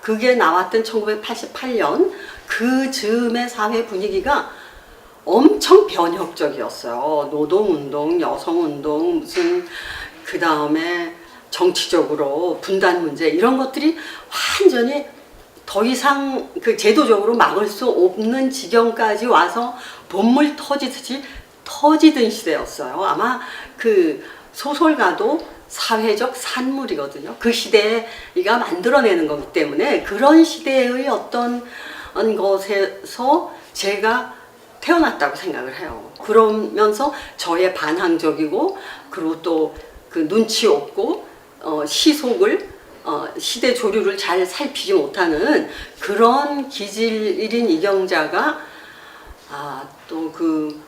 그게 나왔던 1988년 그 즈음의 사회 분위기가 엄청 변혁적이었어요. 노동운동, 여성운동, 무슨 그 다음에 정치적으로 분단 문제 이런 것들이 완전히 더 이상 그 제도적으로 막을 수 없는 지경까지 와서 본물 터지듯이 터지던 시대였어요. 아마 그 소설가도 사회적 산물이거든요. 그 시대가 만들어내는 거기 때문에 그런 시대의 어떤 것에서 제가 태어났다고 생각을 해요. 그러면서 저의 반항적이고 그리고 또 그 눈치 없고 어, 시속을 어, 시대 조류를 잘 살피지 못하는 그런 기질인 이경자가 아, 또그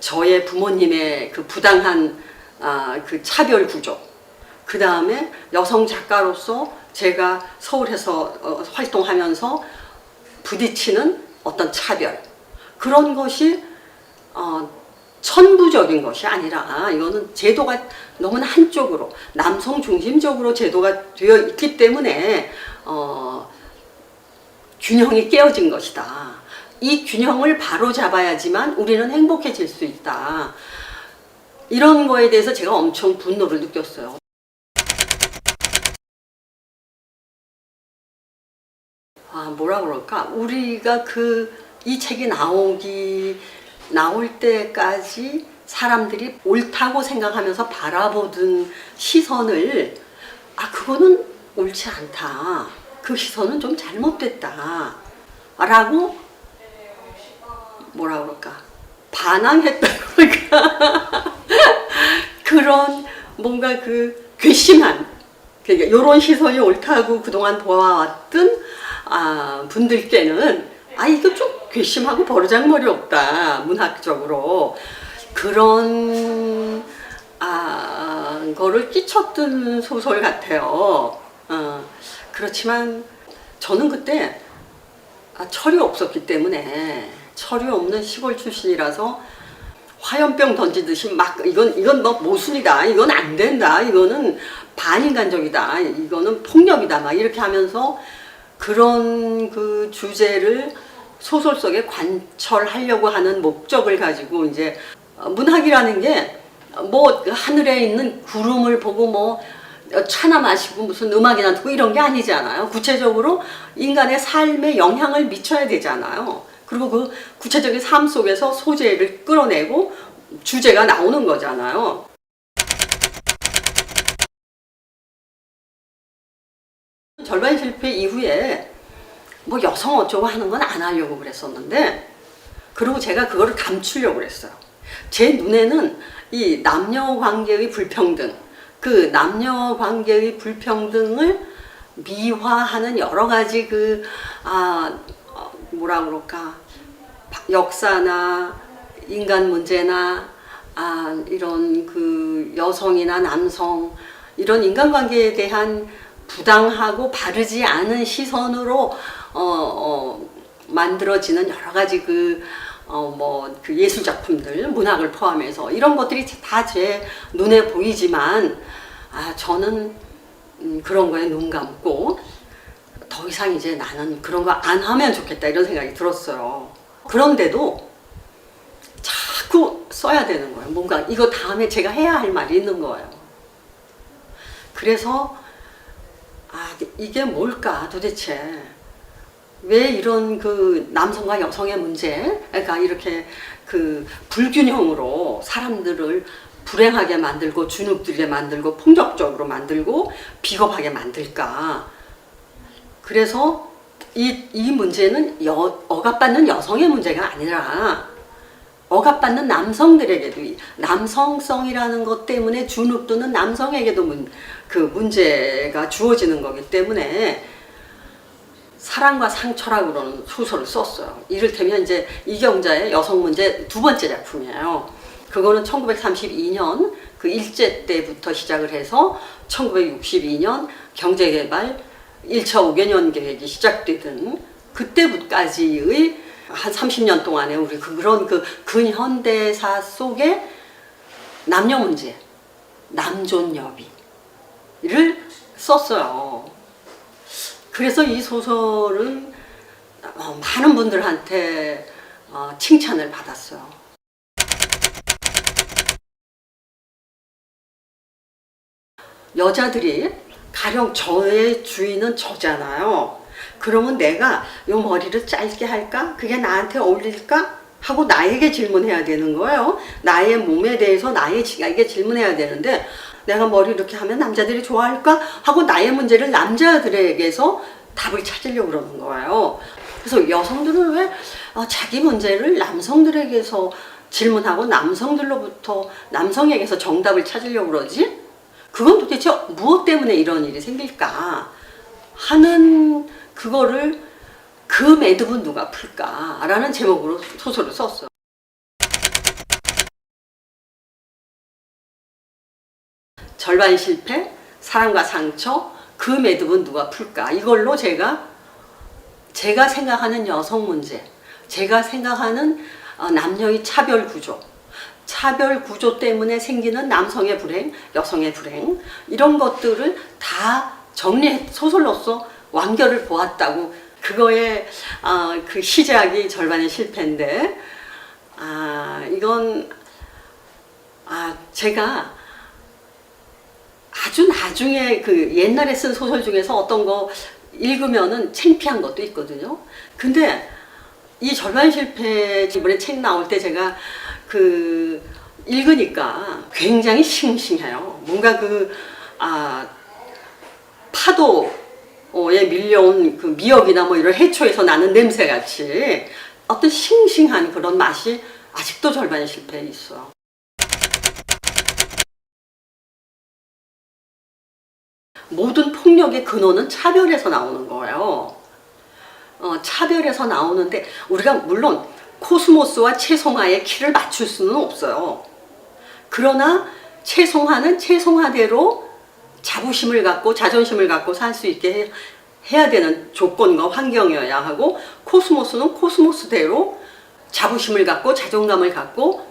저의 부모님의 그 부당한 아, 그 차별 구조 그 다음에 여성 작가로서 제가 서울에서 어, 활동하면서 부딪히는 어떤 차별 그런 것이 어, 천부적인 것이 아니라 이거는 제도가 너무나 한쪽으로 남성 중심적으로 제도가 되어 있기 때문에 어, 균형이 깨어진 것이다. 이 균형을 바로 잡아야지만 우리는 행복해질 수 있다. 이런 거에 대해서 제가 엄청 분노를 느꼈어요. 아, 뭐라 그럴까? 우리가 그 이 책이 나오기 나올 때까지 사람들이 옳다고 생각하면서 바라보던 시선을 아 그거는 옳지 않다. 그 시선은 좀 잘못됐다. 라고 뭐라 그럴까? 반항했다 그럴까? 그런 뭔가 그 괘씸한 그러니까 이런 시선이 옳다고 그동안 보아왔던 아, 분들께는 아 이거 좀 괘씸하고 버르장머리 없다 문학적으로 그런 아 거를 끼쳤던 소설 같아요. 어, 그렇지만 저는 그때 아, 철이 없었기 때문에 철이 없는 시골 출신이라서 화염병 던지듯이 막 이건 이건 너 모순이다 이건 안 된다 이거는 반인간적이다 이거는 폭력이다 막 이렇게 하면서 그런 그 주제를 소설 속에 관철하려고 하는 목적을 가지고 이제 어, 문학이라는 게 뭐 하늘에 있는 구름을 보고 뭐 차나 마시고 무슨 음악이나 듣고 이런 게 아니잖아요. 구체적으로 인간의 삶에 영향을 미쳐야 되잖아요. 그리고 그 구체적인 삶 속에서 소재를 끌어내고 주제가 나오는 거잖아요. 절반 실패 이후에 뭐 여성 어쩌고 하는 건 안 하려고 그랬었는데 그리고 제가 그거를 감추려고 그랬어요. 제 눈에는 이 남녀 관계의 불평등, 그 남녀 관계의 불평등을 미화하는 여러 가지 그, 아, 어, 뭐라 그럴까, 역사나 인간 문제나, 아, 이런 그 여성이나 남성, 이런 인간관계에 대한 부당하고 바르지 않은 시선으로 어, 어, 만들어지는 여러 가지 그, 어, 뭐, 그 예술 작품들, 문학을 포함해서 이런 것들이 다 제 눈에 보이지만, 아, 저는 음, 그런 거에 눈 감고, 더 이상 이제 나는 그런 거 안 하면 좋겠다 이런 생각이 들었어요. 그런데도 자꾸 써야 되는 거예요. 뭔가 이거 다음에 제가 해야 할 말이 있는 거예요. 그래서 아 이게 뭘까 도대체? 왜 이런 그 남성과 여성의 문제가 이렇게 그 불균형으로 사람들을 불행하게 만들고 주눅들게 만들고 폭력적으로 만들고 비겁하게 만들까? 그래서 이, 이 문제는 여, 억압받는 여성의 문제가 아니라 억압받는 남성들에게도 이 남성성이라는 것 때문에 주눅드는 남성에게도 문, 그 문제가 주어지는 거기 때문에 사랑과 상처라고 그러는 소설을 썼어요. 이를테면 이제 이경자의 여성 문제 두 번째 작품이에요. 그거는 1932년 그 일제 때부터 시작을 해서 1962년 경제개발 1차 5개년 계획이 시작되던 그때부터까지의 한 30년 동안에 우리 그런 그 근현대사 속에 남녀 문제, 남존 여비를 썼어요. 그래서 이 소설은 어, 많은 분들한테 어, 칭찬을 받았어요. 여자들이 가령 저의 주인은 저잖아요. 그러면 내가 이 머리를 짧게 할까? 그게 나한테 어울릴까? 하고 나에게 질문해야 되는 거예요. 나의 몸에 대해서 나의 나에게 질문해야 되는데 내가 머리 이렇게 하면 남자들이 좋아할까? 하고 나의 문제를 남자들에게서 답을 찾으려고 그러는 거예요. 그래서 여성들은 왜 어, 자기 문제를 남성들에게서 질문하고 남성들로부터 남성에게서 정답을 찾으려고 그러지? 그건 도대체 무엇 때문에 이런 일이 생길까 하는 그거를 그 매듭은 누가 풀까라는 제목으로 소설을 썼어요. 절반 실패, 사랑과 상처, 그 매듭은 누가 풀까? 이걸로 제가 제가 생각하는 여성 문제, 제가 생각하는 어, 남녀의 차별 구조, 차별 구조 때문에 생기는 남성의 불행, 여성의 불행 이런 것들을 다 정리 소설로서 완결을 보았다고 그거의 어, 그 시작이 절반의 실패인데 아 이건 아 제가 아주 나중에 그 옛날에 쓴 소설 중에서 어떤 거 읽으면은 창피한 것도 있거든요. 근데 이 절반 실패 이번에 책 나올 때 제가 그 읽으니까 굉장히 싱싱해요. 뭔가 그, 아, 파도 에 밀려온 그 미역이나 뭐 이런 해초에서 나는 냄새 같이 어떤 싱싱한 그런 맛이 아직도 절반의 실패에 있어. 모든 폭력의 근원은 차별에서 나오는 거예요. 어, 차별에서 나오는데 우리가 물론 코스모스와 채송화의 키를 맞출 수는 없어요. 그러나 채송화는 채송화대로 자부심을 갖고 자존심을 갖고 살 수 있게 해, 해야 되는 조건과 환경이어야 하고 코스모스는 코스모스대로 자부심을 갖고 자존감을 갖고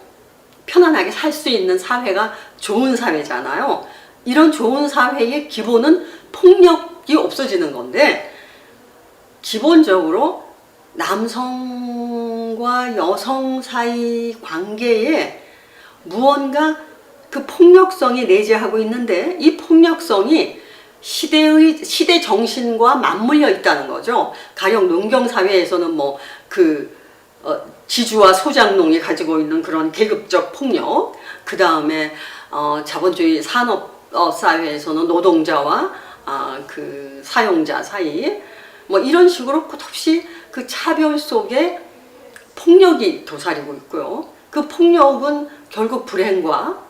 편안하게 살 수 있는 사회가 좋은 사회잖아요. 이런 좋은 사회의 기본은 폭력이 없어지는 건데 기본적으로 남성과 여성 사이 관계에 무언가 그 폭력성이 내재하고 있는데 이 폭력성이 시대의 시대 정신과 맞물려 있다는 거죠. 가령 농경 사회에서는 뭐그 어, 지주와 소장농이 가지고 있는 그런 계급적 폭력, 그 다음에 어, 자본주의 산업 어, 사회에서는 노동자와 아, 그 사용자 사이 뭐 이런 식으로 끝없이 그 차별 속에 폭력이 도사리고 있고요. 그 폭력은 결국 불행과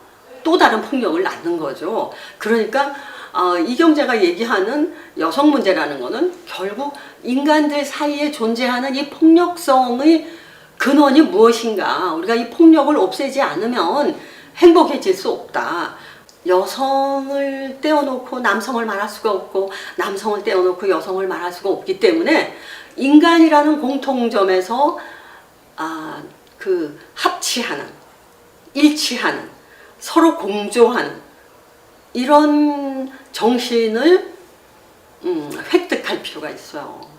또 다른 폭력을 낳는 거죠. 그러니까 어, 이경재가 얘기하는 여성 문제라는 거는 결국 인간들 사이에 존재하는 이 폭력성의 근원이 무엇인가. 우리가 이 폭력을 없애지 않으면 행복해질 수 없다. 여성을 떼어놓고 남성을 말할 수가 없고 남성을 떼어놓고 여성을 말할 수가 없기 때문에 인간이라는 공통점에서 아, 그 합치하는 일치하는 서로 공조하는 이런 정신을 음, 획득할 필요가 있어요.